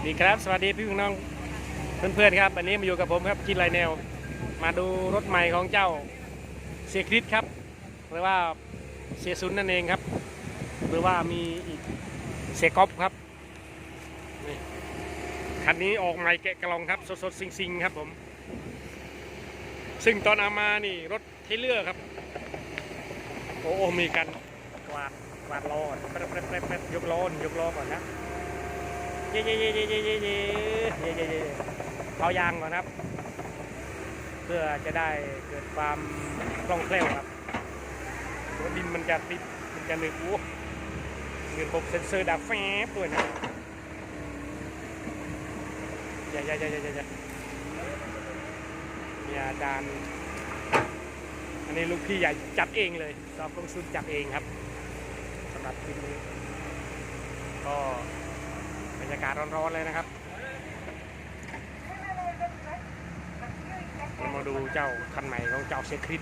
วัสดีครับ สวัสดีพี่น้องเพื่อนๆครับวันนี้มาอยู่กับผมครับจินไลแนว มาดูรถใหม่ของเจ้าเสียคริสครับหรือว่าเสียซุนนั่นเองครับ หรือว่ามีอีกเสียก๊อฟครับคันนี้ออกใหม่แกะกล่องครับสดๆซิงๆครับผม ซึ่งตอนเอามานี่รถเทเลอร์ครับ โอ้โอมีกันกวาดกวาดล้อแป๊บแป๊บแป๊บแป๊บยกล้อยกล้อก่อนนะ เย่เย่เย่เย่เย่เย่เย่เย่เย่เย่เอายางก่อนครับ เพื่อจะได้เกิดความคล่องแคล่วครับดินมันจะติดมันจะหนึบอู้เงินระบบเซนเซอร์ดับแฟบด้วยนะอย่าอย่าอย่าอย่าอย่าอย่ามีอาจารย์อันนี้ลูกพี่ใหญ่จัดเองเลยสอบลงสุดจัดเองครับสำหรับคลิปนี้ก็ ยากาศร้อนๆเลยนะครับ มาดูเจ้าคันใหม่ของเจ้าเซคริส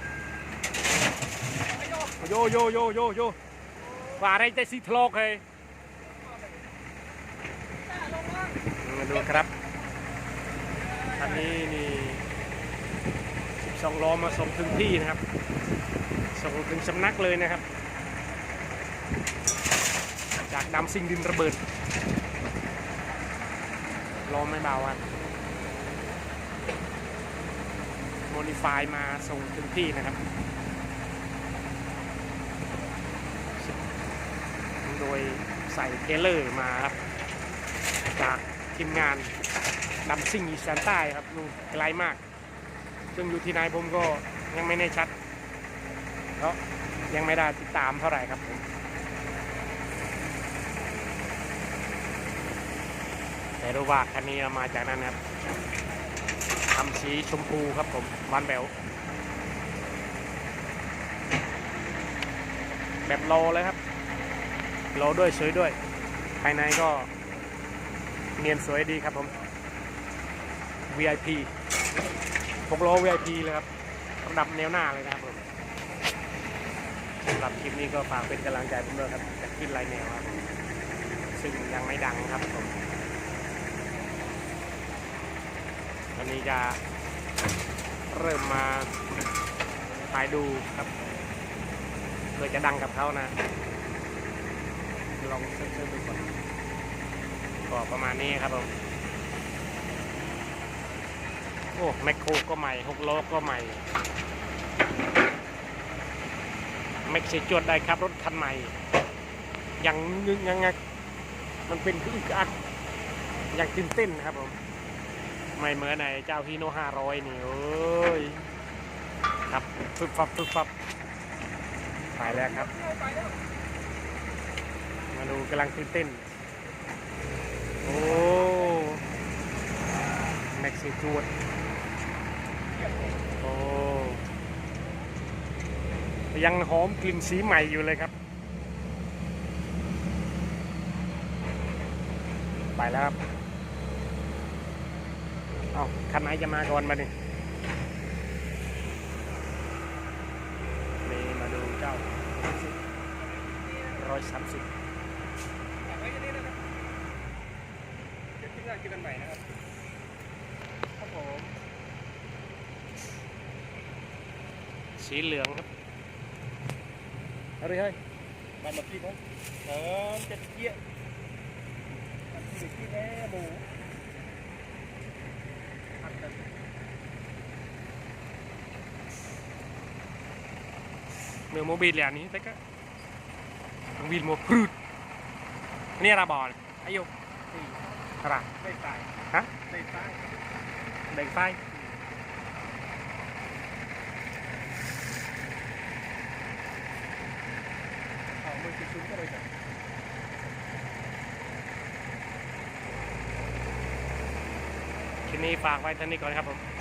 โยโยโยโยโยว่าอะไรใจสีทลอกเลยมาดูครับคันนี้นี่12ล้อมาส่งถึงที่นะครับ ส่งถึงสำนักเลยนะครับ จากดำซิ่งดินระเบิด ลมไม่เบาครับโมดิฟายมาส่งถึงที่นะครับ โดยใส่เทเลอร์มาครับ จากทีมงานดำซิ่งอีสานใต้ครับนู่นไกลมาก ซึ่งอยู่ที่ไหนผมก็ยังไม่แน่ชัด เพราะยังไม่ได้ติดตามเท่าไหร่ครับผม แต่รู้ว่าคันนี้เรามาจากนั้นครับทำสีชมพูครับผมวานแบวแบบโลเลยครับโลด้วยสวยด้วย ภายในก็เนียนสวยดีครับผม VIP พกโล VIP เลยครับสำหรับแนวหน้าเลยนะครับผมสำหรับคลิปนี้ก็ฝากเป็นกำลังใจผมด้วยครับจากขึ้นไลน์แนวครับ ซึ่งยังไม่ดังครับผม วันนี้จะเริ่มมาถ่ายดูครับเพื่อจะดังกับเขานะ ลองเชิญๆดูก่อนก็ประมาณนี้ครับผมโอ้แมคโครก็ใหม่หกล้อก็ใหม่แม็กเซจวดได้ครับ รถคันใหม่ ยังงึงยังงักมันเป็นคืออึกอักยังตื่นเต้นครับผม ไม่เหมือนในเจ้าฮีโน่ห้าร้อยนี่เอ้ยครับฟึบฟับฟึบฟับไปแล้วครับ มาดูกำลังตื่นเต้น โอ้แม็กซี่จวดโอ้ยังหอมกลิ่นสีใหม่อยู่เลยครับ ไปแล้วครับ เอาคันไหนจะมาก่อนมาดินี่มาดูเจ้าร้อยสามสิบไว้กันนี้นะครับเดี๋ยวทิ้งงานเจอกันใหม่นะครับ ครับผม สีเหลืองครับอะไรเฮ้ยบัตรมาพี่เขาเออจะเกี้ยบัตรที่ที่แน่หมู Meu mobil ya nih, teka. Mobil mau perut. Ini ada bal. Ayo. Kara. Dekai. Hah? Dekai. Dekai. Oh, mau kesini terus ya. คลิปนี้ฝากไว้เท่านี้ก่อนครับผม